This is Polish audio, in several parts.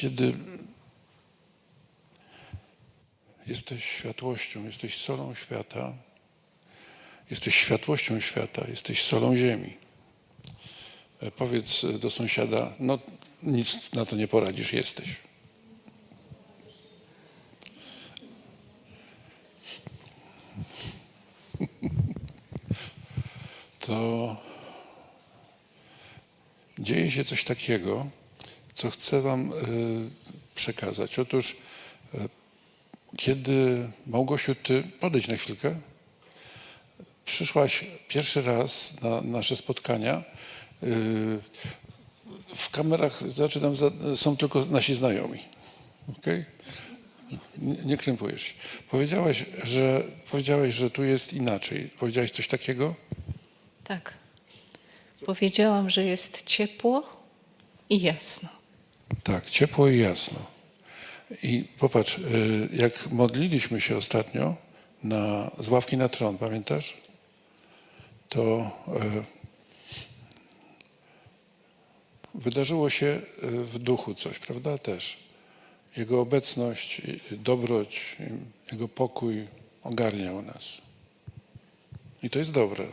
kiedy jesteś światłością, jesteś solą świata, jesteś światłością świata, jesteś solą ziemi. E, Powiedz do sąsiada, no nic na to nie poradzisz, jesteś. To dzieje się coś takiego, co chcę Wam y, przekazać. Otóż, y, kiedy Małgosiu, Ty podejdź na chwilkę, przyszłaś pierwszy raz na nasze spotkania. y, W kamerach znaczy tam za- są tylko nasi znajomi. Okay? Nie, nie krępujesz się. Powiedziałaś że, powiedziałaś, że tu jest inaczej. Powiedziałaś coś takiego? Tak. Powiedziałam, że jest ciepło i jasno. Tak, ciepło i jasno. I popatrz, y, jak modliliśmy się ostatnio na, z ławki na tron, pamiętasz? To y, wydarzyło się y, w duchu coś, prawda? Też. Jego obecność, dobroć, Jego pokój ogarniał nas. I to jest dobre.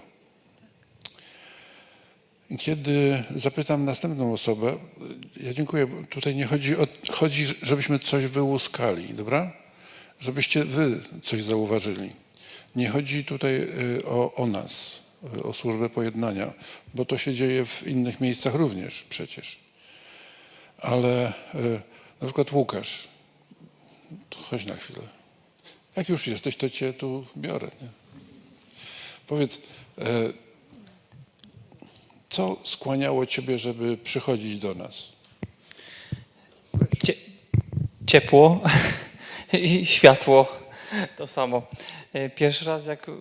Kiedy zapytam następną osobę, ja dziękuję, tutaj nie chodzi o, chodzi, żebyśmy coś wyłuskali, dobra? Żebyście wy coś zauważyli. Nie chodzi tutaj y, o, o nas, o służbę pojednania, bo to się dzieje w innych miejscach również przecież. Ale y, na przykład Łukasz, chodź na chwilę. Jak już jesteś, to cię tu biorę. Nie? Powiedz, y, co skłaniało Ciebie, żeby przychodzić do nas? Cie, ciepło i światło to samo. E, Pierwszy raz jak y,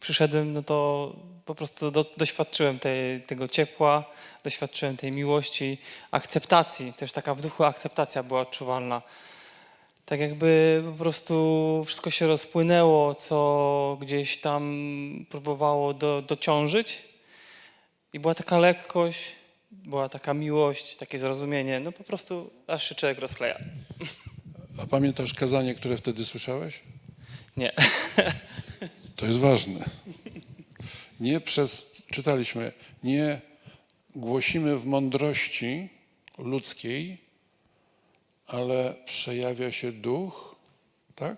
przyszedłem, no to po prostu do, doświadczyłem tej, tego ciepła, doświadczyłem tej miłości, akceptacji. Też taka w duchu akceptacja była odczuwalna. Tak jakby po prostu wszystko się rozpłynęło, co gdzieś tam próbowało do, dociążyć. I była taka lekkość, była taka miłość, takie zrozumienie. No po prostu aż się człowiek rozkleja. A pamiętasz kazanie, które wtedy słyszałeś? Nie. To jest ważne. Nie przez, czytaliśmy, nie głosimy w mądrości ludzkiej, ale przejawia się duch, tak?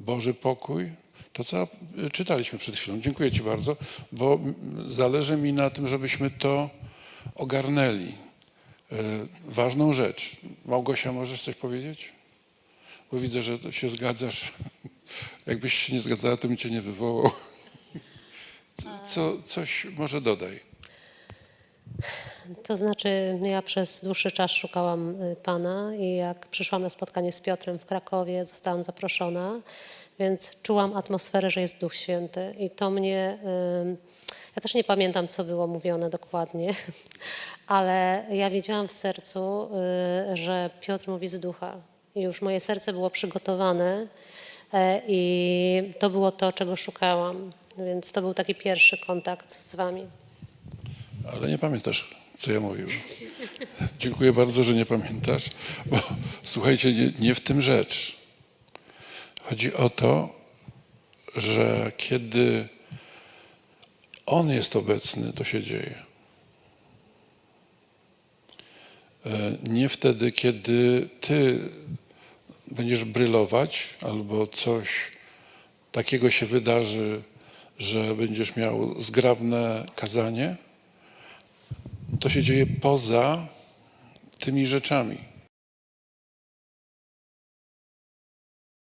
Boży pokój. To, co czytaliśmy przed chwilą. Dziękuję Ci bardzo, bo zależy mi na tym, żebyśmy to ogarnęli. E, Ważną rzecz. Małgosia, możesz coś powiedzieć? Bo widzę, że się zgadzasz. Jakbyś się nie zgadzała, to bym cię nie wywołał. Co, coś może dodaj. To znaczy, ja przez dłuższy czas szukałam y, Pana i jak przyszłam na spotkanie z Piotrem w Krakowie, zostałam zaproszona, więc czułam atmosferę, że jest Duch Święty. I to mnie... Ja też nie pamiętam, co było mówione dokładnie, ale ja wiedziałam w sercu, y, że Piotr mówi z ducha. I już moje serce było przygotowane e, i to było to, czego szukałam, więc to był taki pierwszy kontakt z Wami. Ale nie pamiętasz, co ja mówiłem. Dziękuję bardzo, że nie pamiętasz, bo słuchajcie, nie, nie w tym rzecz. Chodzi o to, że kiedy On jest obecny, to się dzieje. E, Nie wtedy, kiedy Ty będziesz brylować albo coś takiego się wydarzy, że będziesz miał zgrabne kazanie, to się dzieje poza tymi rzeczami.